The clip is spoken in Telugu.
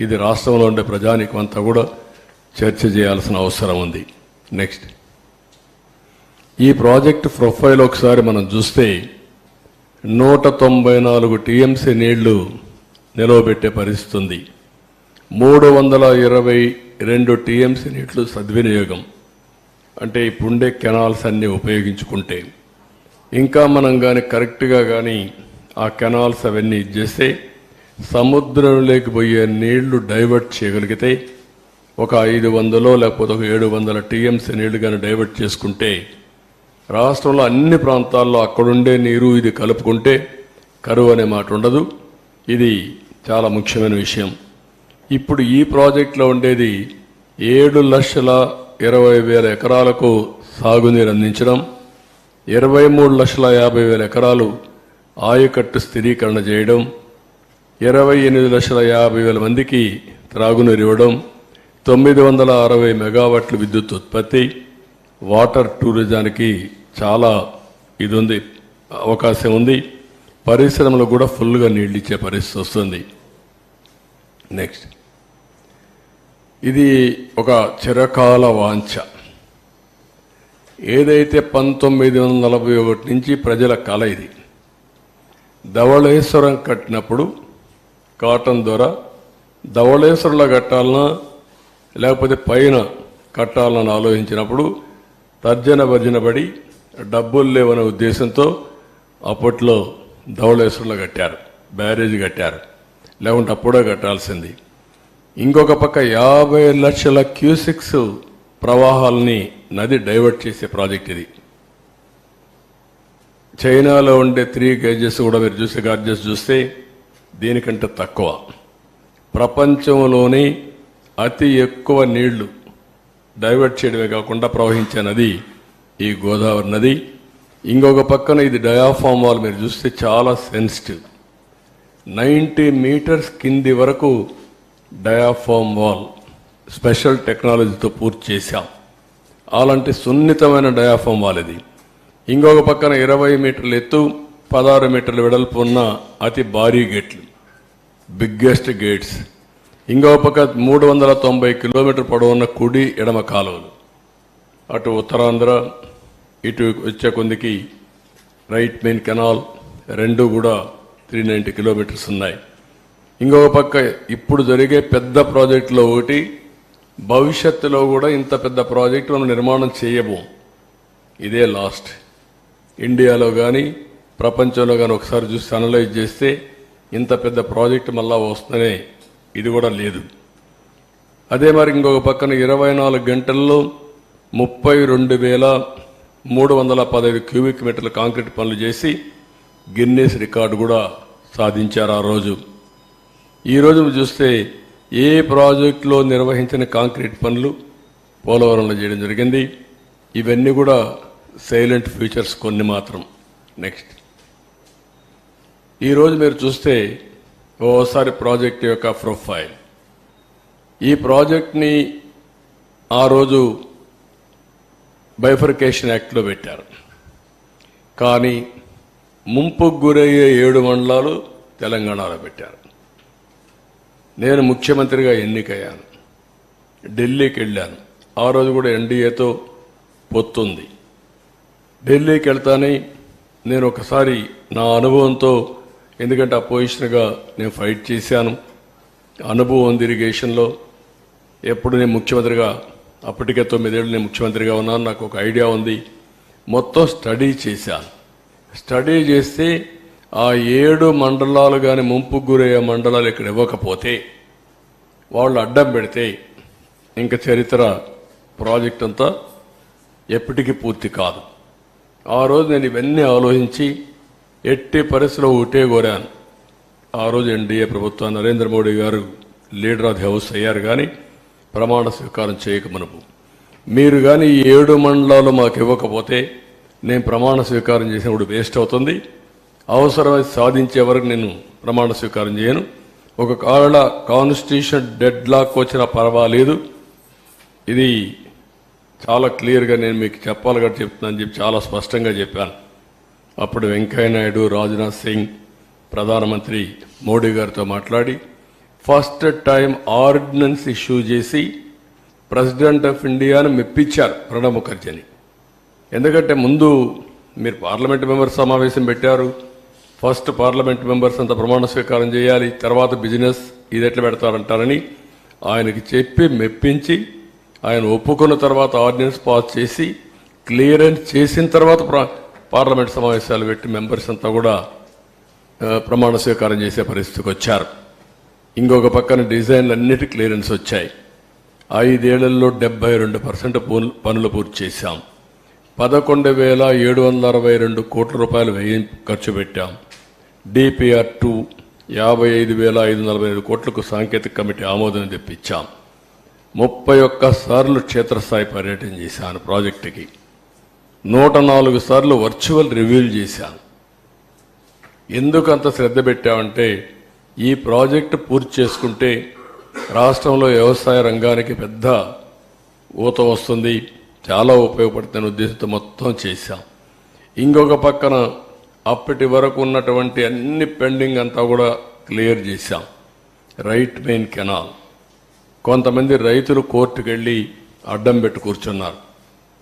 ఇది రాష్ట్రంలో ఉండే ప్రజానికం అంతా కూడా చర్చ చేయాల్సిన అవసరం ఉంది. నెక్స్ట్ ఈ ప్రాజెక్ట్ ప్రొఫైల్ ఒకసారి మనం చూస్తే నూట తొంభై నాలుగు టీఎంసీ నీళ్ళు నిలవబెట్టే పరిస్థితి ఉంది. మూడు వందల ఇరవై రెండు టీఎంసీ నీళ్ళు సద్వినియోగం. అంటే ఇప్పుండే కెనాల్స్ అన్నీ ఉపయోగించుకుంటే. ఇంకా మనం కానీ కరెక్ట్గా కానీ ఆ కెనాల్స్ అవన్నీ ఇచ్చేస్తే సముద్రంలోకి పోయే నీళ్ళు డైవర్ట్ చేయగలిగితే ఒక ఐదు వందలో లేకపోతే ఒక ఏడు వందల టీఎంసీ నీళ్ళు కానీ డైవర్ట్ చేసుకుంటే రాష్ట్రంలో అన్ని ప్రాంతాల్లో అక్కడుండే నీరు ఇది కలుపుకుంటే కరువు అనే మాట ఉండదు. ఇది చాలా ముఖ్యమైన విషయం. ఇప్పుడు ఈ ప్రాజెక్టులో ఉండేది ఏడు లక్షల ఇరవై వేల ఎకరాలకు సాగునీరు అందించడం ఇరవై మూడు లక్షల యాభై వేల ఎకరాలు ఆయకట్టు స్థిరీకరణ చేయడం ఇరవై ఎనిమిది లక్షల యాభై వేల మందికి త్రాగునీరు ఇవ్వడం తొమ్మిది వందల అరవై మెగావాట్ల విద్యుత్ ఉత్పత్తి వాటర్ టూరిజానికి చాలా ఇది ఉంది అవకాశం ఉంది. పరిశ్రమలు కూడా ఫుల్గా నీళ్ళు ఇచ్చే పరిస్థితి వస్తుంది. నెక్స్ట్. ఇది ఒక చిరకాల వాంఛ. ఏదైతే పంతొమ్మిది వందల నలభై ఒకటి నుంచి ప్రజల కళ ఇది ధవళేశ్వరం కట్టినప్పుడు కాటన్ ద్వారా ధవళేశ్వరంలో కట్టాలన్నా లేకపోతే పైన కట్టాలని ఆలోచించినప్పుడు తర్జన భర్జన పడి డబ్బులు లేవనే ఉద్దేశంతో అప్పట్లో ధవళేశ్వరంలో కట్టారు బ్యారేజ్ కట్టారు. లేకుంటే అప్పుడే కట్టాల్సింది. ఇంకొక పక్క యాభై లక్షల క్యూసిక్స్ ప్రవాహాలని నది డైవర్ట్ చేసే ప్రాజెక్ట్ ఇది. చైనాలో ఉండే త్రీ గేజెస్ కూడా మీరు చూస్తే గార్జెస్ చూస్తే దీనికంటే తక్కువ? ప్రపంచంలోనే అతి ఎక్కువ నీళ్ళు డైవర్ట్ చేయడమే కాకుండా ప్రవహించే నది ఈ గోదావరి నది. ఇంకొక పక్కన ఇది డయాఫామ్ వాల్ మీరు చూస్తే చాలా సెన్సిటివ్. నైంటీ మీటర్స్ కింది వరకు డయాఫామ్ వాల్ స్పెషల్ టెక్నాలజీతో పూర్తి చేశాం. అలాంటి సున్నితమైన డయాఫామ్ వాల్ ఇది. ఇంకొక పక్కన ఇరవై మీటర్లు ఎత్తు పదహారు మీటర్ల వెడల్పు ఉన్న అతి భారీ గేట్లు. Biggest gates. ఇంకో పక్క మూడు వందల తొంభై కిలోమీటర్ పొడవున్న కుడి ఎడమ కాలువలు. అటు ఉత్తరాంధ్ర ఇటు వచ్చే కొందికి రైట్ మెయిన్ కెనాల్ రెండు కూడా త్రీ నైంటీ కిలోమీటర్స్ ఉన్నాయి. ఇంకొక పక్క ఇప్పుడు జరిగే పెద్ద ప్రాజెక్టులో ఒకటి భవిష్యత్తులో కూడా ఇంత పెద్ద ప్రాజెక్టు మనం నిర్మాణం చేయబోం. ఇదే లాస్ట్. ఇండియాలో కానీ ప్రపంచంలో కానీ ఒకసారి చూసి అనలైజ్ చేస్తే ఇంత పెద్ద ప్రాజెక్ట్ మళ్ళా వస్తుందనే ఇది కూడా లేదు. అదే మరి ఇంకొక పక్కన ఇరవై నాలుగు గంటల్లో ముప్పై రెండు వేల మూడు వందల పదహైదు క్యూబిక్ మీటర్ల కాంక్రీట్ పనులు చేసి గిన్నెస్ రికార్డు కూడా సాధించారు ఆ రోజు. ఈ రోజు చూస్తే ఏ ప్రాజెక్టులో నిర్వహించిన కాంక్రీట్ పనులు పోలవరంలో చేయడం జరిగింది. ఇవన్నీ కూడా సైలెంట్ ఫ్యూచర్స్ కొన్ని మాత్రం. నెక్స్ట్. ఈరోజు మీరు చూస్తే ఓసారి ప్రాజెక్ట్ యొక్క ప్రొఫైల్. ఈ ప్రాజెక్ట్ని ఆ రోజు బైఫర్కేషన్ యాక్ట్లో పెట్టారు. కానీ ముంపుకు గురయ్యే ఏడు మండలాలు తెలంగాణలో పెట్టారు. నేను ముఖ్యమంత్రిగా ఎన్నికయ్యాను. ఢిల్లీకి వెళ్ళాను. ఆ రోజు కూడా ఎన్డీఏతో పొత్తుంది. ఢిల్లీకి వెళ్తానే నేను ఒకసారి నా అనుభవంతో ఎందుకంటే అపోజిషన్గా నేను ఫైట్ చేశాను. అనుభవం ఉంది ఇరిగేషన్లో ఎప్పుడు నేను ముఖ్యమంత్రిగా అప్పటికే తొమ్మిదేళ్ళు నేను ముఖ్యమంత్రిగా ఉన్నాను. నాకు ఒక ఐడియా ఉంది. మొత్తం స్టడీ చేశాను. స్టడీ చేస్తే ఆ ఏడు మండలాలు కానీ ముంపు గురయ్యే మండలాలు ఇక్కడ ఇవ్వకపోతే వాళ్ళు అడ్డం పెడితే ఇంకా చరిత్ర ప్రాజెక్ట్ అంతా ఎప్పటికీ పూర్తి కాదు. ఆ రోజు నేను ఇవన్నీ ఆలోచించి ఎట్టి పరిస్థితిలో ఒకటే కోరాను ఆ రోజు ఎన్డీఏ ప్రభుత్వం నరేంద్ర మోడీ గారు లీడర్ ఆఫ్ ది హౌస్ అయ్యారు కానీ ప్రమాణ స్వీకారం చేయక మనపు మీరు కానీ ఈ ఏడు మండలాలు మాకు ఇవ్వకపోతే నేను ప్రమాణ స్వీకారం చేసినప్పుడు వేస్ట్ అవుతుంది. అవసరమైతే సాధించే వరకు నేను ప్రమాణ స్వీకారం చేయను. ఒక కాళ్ళ కాన్స్టిట్యూషన్ డెడ్ లాక్ వచ్చినా పర్వాలేదు. ఇది చాలా క్లియర్గా నేను మీకు చెప్పాలి కాబట్టి చెప్తున్నాను చెప్పి చాలా స్పష్టంగా చెప్పాను. అప్పుడు వెంకయ్య నాయుడు రాజ్నాథ్ సింగ్ ప్రధానమంత్రి మోడీ గారితో మాట్లాడి ఫస్ట్ టైం ఆర్డినెన్స్ ఇష్యూ చేసి ప్రెసిడెంట్ ఆఫ్ ఇండియాను మెప్పించారు ప్రణబ్ ముఖర్జీని. ఎందుకంటే ముందు మీరు పార్లమెంట్ మెంబర్స్ సమావేశం పెట్టారు ఫస్ట్ పార్లమెంట్ మెంబర్స్ అంత ప్రమాణ స్వీకారం చేయాలి తర్వాత బిజినెస్ ఇది ఎట్లా పెడతారంటారని ఆయనకి చెప్పి మెప్పించి ఆయన ఒప్పుకున్న తర్వాత ఆర్డినెన్స్ పాస్ చేసి క్లియరెన్స్ చేసిన తర్వాత ప్రా పార్లమెంట్ సమావేశాలు పెట్టి మెంబర్స్ అంతా కూడా ప్రమాణ స్వీకారం చేసే పరిస్థితికి వచ్చారు. ఇంకొక పక్కన డిజైన్లు అన్నిటి క్లియరెన్స్ వచ్చాయి. ఐదేళ్ళలో డెబ్బై రెండు పర్సెంట్ పనులు పూర్తి చేశాం. పదకొండు వేల ఏడు వందల అరవై రెండు కోట్ల రూపాయలు వ్యయం ఖర్చు పెట్టాం. డిపిఆర్ టూ యాభై ఐదు వేల ఐదు వందల నలభై ఐదు కోట్లకు సాంకేతిక కమిటీ ఆమోదం తెప్పించాం. ముప్పై ఒక్క సార్లు క్షేత్రస్థాయి పర్యటన చేశాను ప్రాజెక్టుకి. నూట నాలుగు సార్లు వర్చువల్ రివ్యూలు చేశాను. ఎందుకు అంత శ్రద్ధ పెట్టామంటే ఈ ప్రాజెక్టు పూర్తి చేసుకుంటే రాష్ట్రంలో వ్యవసాయ రంగానికి పెద్ద ఊత వస్తుంది. చాలా ఉపయోగపడుతున్న ఉద్దేశంతో మొత్తం చేశాం. ఇంకొక పక్కన అప్పటి వరకు ఉన్నటువంటి అన్ని పెండింగ్ అంతా కూడా క్లియర్ చేశాం. Right main canal. కొంతమంది రైతులు కోర్టుకెళ్ళి అడ్డం పెట్టి కూర్చున్నారు.